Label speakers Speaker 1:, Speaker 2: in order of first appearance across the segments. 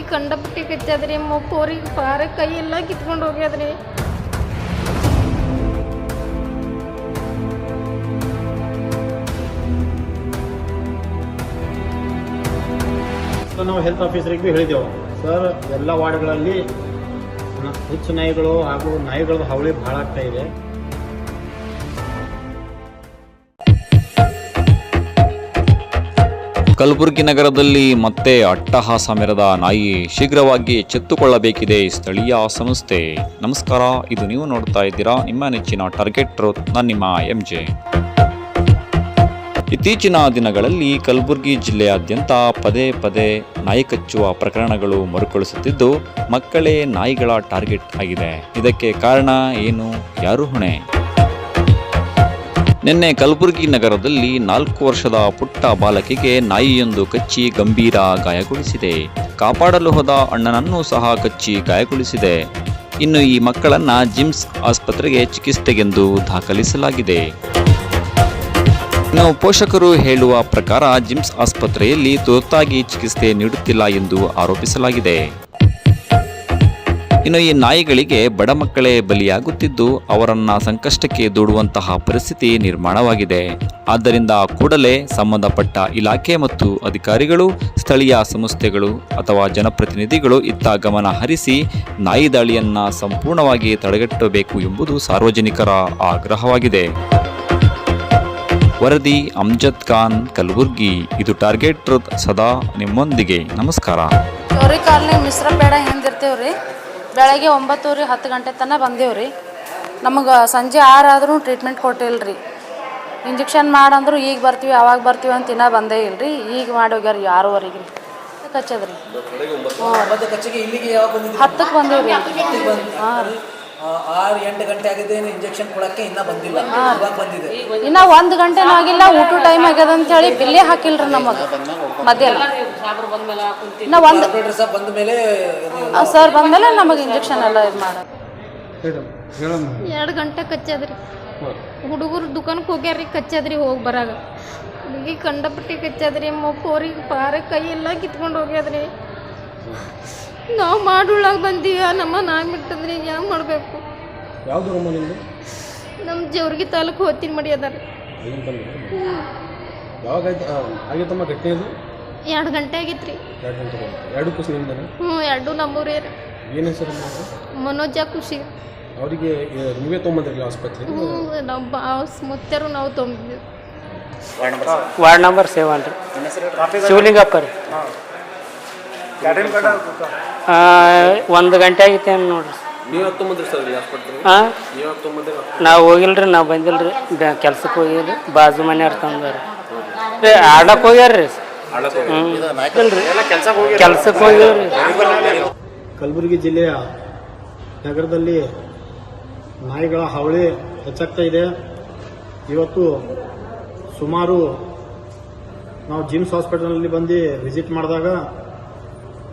Speaker 1: ಹುಡುಗಿ ಕಂಡಪಟ್ಟಿ ಕಚ್ಚದ್ರಿ ಪೋರಿಗೆ ಪಾರ ಕೈ ಎಲ್ಲ ಕಿತ್ಕೊಂಡು ಹೋಗ್ಯದ್ರಿ.
Speaker 2: ನಾವು ಹೆಲ್ತ್ ಆಫೀಸರಿಗೆ ಭೀ ಹೇಳಿದೆವು ಸರ್ ಎಲ್ಲ ವಾರ್ಡ್ಗಳಲ್ಲಿ ಹೆಚ್ಚು ನಾಯಿಗಳು ಹಾಗೂ ನಾಯಿಗಳ ಹಾವಳಿ ಭಾಳ ಆಗ್ತಾ ಇದೆ.
Speaker 3: ಕಲಬುರಗಿ ನಗರದಲ್ಲಿ ಮತ್ತೆ ಅಟ್ಟಹಾಸ ಮೆರೆದ ನಾಯಿ ಶೀಘ್ರವಾಗಿ ಎಚ್ಚೆತ್ತುಕೊಳ್ಳಬೇಕಿದೆ ಸ್ಥಳೀಯ ಸಂಸ್ಥೆ. ನಮಸ್ಕಾರ, ಇದು ನೀವು ನೋಡ್ತಾ ಇದ್ದೀರಾ ನಿಮ್ಮ ನೆಚ್ಚಿನ ಟಾರ್ಗೆಟ್ ಟ್ರೋತ್ ನಾನು ನಿಮ್ಮ ಎಂ ಜೆ ಇತ್ತೀಚಿನ ದಿನಗಳಲ್ಲಿ ಕಲಬುರಗಿ ಜಿಲ್ಲೆಯಾದ್ಯಂತ ಪದೇ ಪದೇ ನಾಯಿ ಕಚ್ಚುವ ಪ್ರಕರಣಗಳು ಮರುಕಳಿಸುತ್ತಿದ್ದು, ಮಕ್ಕಳೇ ನಾಯಿಗಳ ಟಾರ್ಗೆಟ್ ಆಗಿದೆ. ಇದಕ್ಕೆ ಕಾರಣ ಏನು? ಯಾರು ಹೊಣೆ? ನಿನ್ನೆ ಕಲಬುರಗಿ ನಗರದಲ್ಲಿ ನಾಲ್ಕು ವರ್ಷದ ಪುಟ್ಟ ಬಾಲಕಿಗೆ ನಾಯಿಯೊಂದು ಕಚ್ಚಿ ಗಂಭೀರ ಗಾಯಗೊಳಿಸಿದೆ. ಕಾಪಾಡಲು ಹೋದ ಅಣ್ಣನನ್ನು ಸಹ ಕಚ್ಚಿ ಗಾಯಗೊಳಿಸಿದೆ. ಇನ್ನು ಈ ಮಕ್ಕಳನ್ನ ಜಿಮ್ಸ್ ಆಸ್ಪತ್ರೆಗೆ ಚಿಕಿತ್ಸೆಗೆಂದು ದಾಖಲಿಸಲಾಗಿದೆ. ಇನ್ನು ಪೋಷಕರು ಹೇಳುವ ಪ್ರಕಾರ ಜಿಮ್ಸ್ ಆಸ್ಪತ್ರೆಯಲ್ಲಿ ತುರ್ತಾಗಿ ಚಿಕಿತ್ಸೆ ನೀಡುತ್ತಿಲ್ಲ ಎಂದು ಆರೋಪಿಸಲಾಗಿದೆ. ಇನ್ನು ಈ ನಾಯಿಗಳಿಗೆ ಬಡ ಮಕ್ಕಳೇ ಬಲಿಯಾಗುತ್ತಿದ್ದು, ಅವರನ್ನ ಸಂಕಷ್ಟಕ್ಕೆ ದೂಡುವಂತಹ ಪರಿಸ್ಥಿತಿ ನಿರ್ಮಾಣವಾಗಿದೆ. ಆದ್ದರಿಂದ ಕೂಡಲೇ ಸಂಬಂಧಪಟ್ಟ ಇಲಾಖೆ ಮತ್ತು ಅಧಿಕಾರಿಗಳು, ಸ್ಥಳೀಯ ಸಂಸ್ಥೆಗಳು ಅಥವಾ ಜನಪ್ರತಿನಿಧಿಗಳು ಇತ್ತ ಗಮನ ಹರಿಸಿ ನಾಯಿ ದಾಳಿಯನ್ನ ಸಂಪೂರ್ಣವಾಗಿ ತಡೆಗಟ್ಟಬೇಕು ಎಂಬುದು ಸಾರ್ವಜನಿಕರ ಆಗ್ರಹವಾಗಿದೆ. ವರದಿ ಅಮ್ಜದ್ ಖಾನ್, ಕಲಬುರ್ಗಿ. ಇದು ಟಾರ್ಗೆಟ್ ಸದಾ ನಿಮ್ಮೊಂದಿಗೆ. ನಮಸ್ಕಾರ.
Speaker 4: ಮಿಶ್ರ ಬೇಡ ಹಿಂದಿರ್ತೀವಿ ರೀ ಬೆಳಗ್ಗೆ ಒಂಬತ್ತೂರಿ ಹತ್ತು ಗಂಟೆ ತನಕ ಬಂದೇವು ರೀ. ನಮಗೆ ಸಂಜೆ ಆರಾದರೂ ಟ್ರೀಟ್ಮೆಂಟ್ ಕೊಟ್ಟಿಲ್ಲ ರೀ ಇಂಜೆಕ್ಷನ್ ಮಾಡಂದ್ರು ಈಗ ಬರ್ತೀವಿ, ಅವಾಗ ಬರ್ತೀವಿ ಅಂತ ಇನ್ನೂ ಬಂದೇ ಇಲ್ಲ ರೀ ಈಗ ಮಾಡಿ ಹೋಗ್ಯಾರ ರೀ ಆರೂವರೆಗೆ ರೀ
Speaker 5: ಯಾವಾಗ ಬಂದಿದ್ರಿ
Speaker 4: ಹತ್ತಕ್ಕೆ ಬಂದೇವು ರೀ. ಹಾಂ ರೀ.
Speaker 5: ಇನ್ನ
Speaker 4: ಒಂದು ಗಂಟೆನೂ ಆಗಿಲ್ಲ ಊಟ ಟೈಮ್ ಆಗ್ಯದ ಅಂತ ಹೇಳಿ ಬಿಲ್ಲೇ ಹಾಕಿಲ್ರಿ ನಮಗೆ. ಮಧ್ಯಾಹ್ನ. ಒಂದು ಸರ್ ಬಂದಮೇಲೆ ನಮಗೆ ಇಂಜೆಕ್ಷನ್ ಎಲ್ಲ ಇದು ಮಾಡೋದು
Speaker 1: ಎರಡು ಗಂಟೆ ಕಚ್ಚದ್ರಿ. ಹುಡುಗರು ದುಕಾನಕ್ಕೆ ಹೋಗ್ಯಾರ್ರಿ ಕಚ್ಚದ್ರಿ ಹೋಗಿ ಬರಾಗ. ಹುಡುಗಿ ಕಂಡಪಟ್ಟಿ ಕಚ್ಚದ್ರಿ ಪೋರಿಗೆ ಪಾರ ಕೈ ಎಲ್ಲ ಕಿತ್ಕೊಂಡು ಹೋಗ್ಯಾದ್ರಿ. ನಾವು ಮಾಡುಳ್ಳಾಗ ಬಂದೀವ ನಮ್ಮ ನಾಯಿ ಬಿಟ್ಟದ್ರಿ ಯಾವ ಮಾಡಬೇಕು?
Speaker 2: ಯಾವುದು
Speaker 1: ನಮ್ಮ ಜವ್ರಿಗೆ ತಾಲೂಕು ಹೊತ್ತಿನ ಮಡಿ ಅದಾರ
Speaker 2: ಅಲ್ಲಿಂದ ಬಂದಿರಿ ಯಾವಾಗ ಆಯ್ತು ಆಗಿತ್ತಮ್ಮ ಘಟನೆ
Speaker 1: ಎರಡು ಗಂಟೆ ಆಗಿತ್ರಿ.
Speaker 2: ಎರಡು ಗಂಟೆ ಬಂತು ಎರಡು ಖುಷಿ ನಿಮ್ದು
Speaker 1: ಹ್ಞೂ ಎರಡು ನಮ್ಮೂರೇ ರೀ.
Speaker 2: ಏನು ಹೆಸರು ನಿಮ್ಮದು?
Speaker 1: ಮನೋಜ ಖುಷಿ.
Speaker 2: ಅವರಿಗೆ ಏ, ನೀವೇ ತೊಗೊಂಬಂದ್ರಲ್ಲ ಆಸ್ಪತ್ರೆ?
Speaker 1: ಹ್ಞೂ ನಾವು ಬಾ ಮುತ್ತರು ನಾವು ತೊಗೊಂಡಿದ್ವಿ.
Speaker 6: Ward number seven. ರೀ. ಶಿವಲಿಂಗಪ್ಪ ರೀ. ಆ, ಒಂದು ಗಂಟೆ ಆಗಿತ್ತು ಏನು ನೋಡ್ರಿ.
Speaker 2: ನೀವು ಯಾಕೆ ತೊಗೊಂಬಂದ್ರಿ ಸರ್ ಆಸ್ಪತ್ರೆ?
Speaker 6: ಹಾಂ
Speaker 2: ನೀವು ತೊಗೊಂಬಂದ್ರಿ?
Speaker 6: ನಾವು ಹೋಗಿಲ್ರಿ ನಾವು ಬಂದಿಲ್ರಿ. ಬ್ಯಾ ಕೆಲ್ಸಕ್ಕೆ ಹೋಗಿಲ್ರಿ ಬಾಜು ಮನೆಯವ್ರು ತಂದಾರ ರೀ ಆಡಕ್ಕೆ ಹೋಗ್ಯಾರ ರೀ
Speaker 2: ಕಲಬುರಗಿ ಜಿಲ್ಲೆಯ ನಗರದಲ್ಲಿ ನಾಯಿಗಳ ಹಾವಳಿ ಹೆಚ್ಚಾಗ್ತಾ ಇದೆ. ಇವತ್ತು ಸುಮಾರು ನಾವು ಜಿಮ್ಸ್ ಹಾಸ್ಪಿಟಲ್ನಲ್ಲಿ ಬಂದು ವಿಸಿಟ್ ಮಾಡಿದಾಗ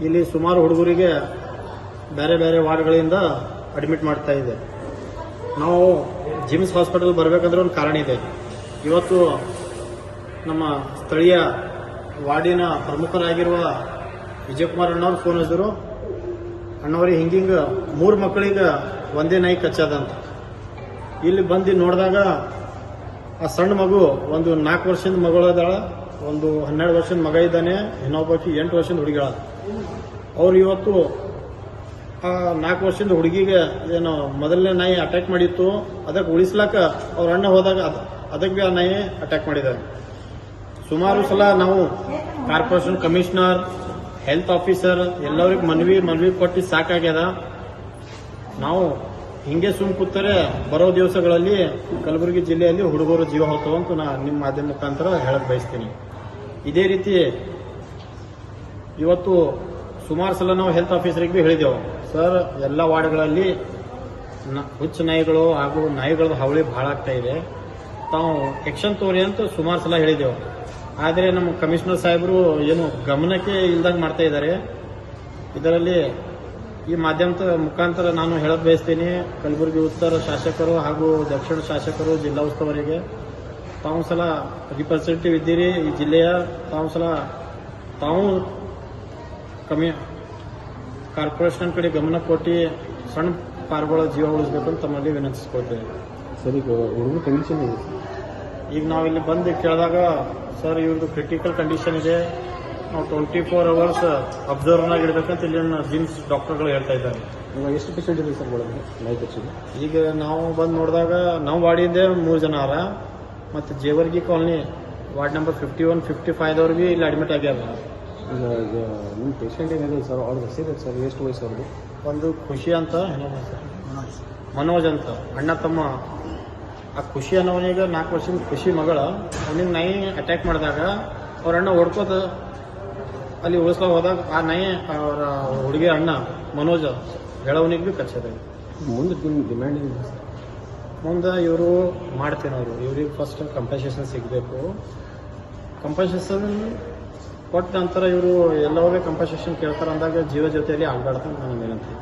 Speaker 2: ಇಲ್ಲಿ ಸುಮಾರು ಹುಡುಗರಿಗೆ ಬೇರೆ ಬೇರೆ ವಾರ್ಡ್ಗಳಿಂದ ಅಡ್ಮಿಟ್ ಮಾಡ್ತಾ ಇದೆ. ನಾವು ಜಿಮ್ಸ್ ಹಾಸ್ಪಿಟಲ್ ಬರಬೇಕಂದ್ರೆ ಒಂದು ಕಾರಣ ಇದೆ. ಇವತ್ತು ನಮ್ಮ ಸ್ಥಳೀಯ ವಾರ್ಡಿನ ಪ್ರಮುಖರಾಗಿರುವ ವಿಜಯಕುಮಾರ್ ಅಣ್ಣವ್ರು ಫೋನ್ ಹಚ್ಚಿದ್ರು. ಅಣ್ಣವ್ರಿಗೆ ಹಿಂಗಿಂಗ ಮೂರು ಮಕ್ಕಳಿಗೆ ಒಂದೇ ನಾಯಿ ಕಚ್ಚದಂತ. ಇಲ್ಲಿ ಬಂದು ನೋಡಿದಾಗ ಆ ಸಣ್ಣ ಮಗು ಒಂದು ನಾಲ್ಕು ವರ್ಷದ ಮಗಳದಾಳ ಒಂದು ಹನ್ನೆರಡು ವರ್ಷದ ಮಗ ಇದ್ದಾನೆ ಇನ್ನೊಬ್ಬಕ್ಕೆ ಎಂಟು ವರ್ಷದ ಹುಡುಗಿಗಳ ಅವ್ರು ಇವತ್ತು ಆ ನಾಲ್ಕು ವರ್ಷದ ಹುಡುಗಿಗೆ ಏನು ಮೊದಲನೇ ನಾಯಿ ಅಟ್ಯಾಕ್ ಮಾಡಿತ್ತು, ಅದಕ್ಕೆ ಉಳಿಸ್ಲಾಕ ಅವ್ರ ಅಣ್ಣ ಹೋದಾಗ ಅದ್- ಅದಕ್ಕೆ ಆ ನಾಯಿ ಅಟ್ಯಾಕ್ ಮಾಡಿದ್ದಾರೆ. ಸುಮಾರು ಸಲ ನಾವು ಕಾರ್ಪೊರೇಷನ್ ಕಮಿಷನರ್, ಹೆಲ್ತ್ ಆಫೀಸರ್, ಎಲ್ಲರಿಗೂ ಮನವಿ ಮನವಿ ಕೊಟ್ಟು ಸಾಕಾಗ್ಯದ. ನಾವು ಹಿಂಗೆ ಸುಮ್ ಕೂತರೆ ಬರೋ ದಿವಸಗಳಲ್ಲಿ ಕಲಬುರಗಿ ಜಿಲ್ಲೆಯಲ್ಲಿ ಹುಡುಗರು ಜೀವ ಹೋಗ್ತಾವ ಅಂತ ನಾ ನಿಮ್ಮ ಮಾಧ್ಯಮ ಮುಖಾಂತರ ಹೇಳಕ್ ಬಯಸ್ತೀನಿ. ಇದೇ ರೀತಿ ಇವತ್ತು ಸುಮಾರು ಸಲ ನಾವು ಹೆಲ್ತ್ ಆಫೀಸರಿಗೆ ಭೀ ಹೇಳಿದೆವು. ಸರ್, ಎಲ್ಲ ವಾರ್ಡ್ಗಳಲ್ಲಿ ಹುಚ್ಚ ನಾಯಿಗಳು ಹಾಗೂ ನಾಯಿಗಳ ಹಾವಳಿ ಬಹಳ ಆಗ್ತಾ ಇದೆ. ತಾವು ಎಕ್ಷನ್ ತೋರಿ ಅಂತ ಸುಮಾರು ಸಲ ಹೇಳಿದೆವು. ಆದರೆ ನಮ್ಮ ಕಮಿಷನರ್ ಸಾಹೇಬರು ಏನು ಗಮನಕ್ಕೆ ಇಲ್ದಂಗೆ ಮಾಡ್ತಾ ಇದ್ದಾರೆ. ಇದರಲ್ಲಿ ಈ ಮಾಧ್ಯಮದ ಮುಖಾಂತರ ನಾನು ಹೇಳಕ್ ಬಯಸ್ತೀನಿ. ಕಲಬುರಗಿ ಉತ್ತರ ಶಾಸಕರು ಹಾಗೂ ದಕ್ಷಿಣ ಶಾಸಕರು ಜಿಲ್ಲಾ ಉಸ್ತುವಾರಿಗೆ. ತಾವು ಸಲ ರಿಪ್ರೆಸೆಂಟೇಟಿವ್ ಇದ್ದೀರಿ ಈ ಜಿಲ್ಲೆಯ. ತಾವು ಸಲ ತಾವು ಕಮಿ ಕಾರ್ಪೊರೇಷನ್ ಕಡೆ ಗಮನ ಕೊಟ್ಟು ಸಣ್ಣ ಪಾರ್ಗಳ ಜೀವ ಉಳಿಸ್ಬೇಕಂತ ತಮ್ಮಲ್ಲಿ ವಿನಂತಿಸ್ಕೊಳ್ತೇವೆ
Speaker 7: ಸರಿ ಹುಡುಗರು ಹುಡುಗ ಕಂಡೀಷನ್
Speaker 2: ಈಗ ನಾವು ಇಲ್ಲಿ ಬಂದು ಕೇಳಿದಾಗ ಸರ್ ಇವ್ರದ್ದು ಕ್ರಿಟಿಕಲ್ ಕಂಡೀಷನ್ ಇದೆ. ನಾವು ಟ್ವೆಂಟಿ ಫೋರ್ ಅವರ್ಸ್ ಅಬ್ಸರ್ವ್ನಾಗ ಇಡಬೇಕಂತ ಇಲ್ಲಿನ ಜಿಮ್ಸ್ ಡಾಕ್ಟರ್ಗಳು ಹೇಳ್ತಾ ಇದ್ದಾರೆ.
Speaker 7: ಇವಾಗ ಎಷ್ಟು ಪೇಷಂಟ್ ಇದೆ ಸರ್ ಒಳಗೆ? ಲೈಫ್
Speaker 2: ಈಗ ನಾವು ಬಂದು ನೋಡಿದಾಗ ನಾವು ವಾರ್ಡಿಂದೇ ಮೂರು ಜನ ಅರ. ಮತ್ತು Jewargi colony ward number fifty one fifty ಫೈವ್ದವ್ರಿಗೆ ಇಲ್ಲಿ ಅಡ್ಮಿಟ್ ಆಗ್ಯಾರ.
Speaker 7: ಈಗ ಈಗ ನಿಮ್ಮ ಪೇಷಂಟ್ ಏನಿದೆ ಸರ್ ಅವ್ರ ಹೆಸರು ಸರ್ ಎಷ್ಟು ವಯಸ್ಸು ಅವ್ರದ್ದು
Speaker 2: ಒಂದು ಖುಷಿ ಅಂತ ಹೆಸರು? ಮನೋಜ್ ಅಂತ ಅಣ್ಣ ತಮ್ಮ ಆ ಖುಷಿ ಅನ್ನೋನಿಗೆ ನಾಲ್ಕು ವರ್ಷದ ಖುಷಿ ಮಗಳ ಅವನಿಗೆ ನಾಯಿ ಅಟ್ಯಾಕ್ ಮಾಡಿದಾಗ ಅವ್ರ ಅಣ್ಣ ಹೊಡ್ಕೋತ ಅಲ್ಲಿ ಉಳಿಸ್ಲಾ ಹೋದಾಗ ಆ ನಾಯಿ ಅವರ ಹುಡುಗಿ ಅಣ್ಣ ಮನೋಜ್ ಹೇಳೋನಿಗೆ ಭೀ ಕಚ್ಚದ.
Speaker 7: ಮುಂದೆ ನಿಮ್ಮ ಡಿಮ್ಯಾಂಡ್
Speaker 2: ಮುಂದೆ ಇವರು ಮಾಡ್ತೀನಿ ಅವರು. ಇವ್ರಿಗೆ ಫಸ್ಟ್ ಕಂಪನ್ಸೇಷನ್ ಸಿಗಬೇಕು. ಕಂಪನ್ಸೇಷನ್ ಕೊಟ್ಟ ನಂತರ ಇವರು ಎಲ್ಲವೇ ಕಂಪನ್ಸೇಷನ್ ಕೇಳ್ತಾರೆ ಅಂದಾಗ ಜೀವ ಜೊತೆಯಲ್ಲಿ ಆಡ್ಬಾರ್ದು ನಾನು ವಿನಂತಿ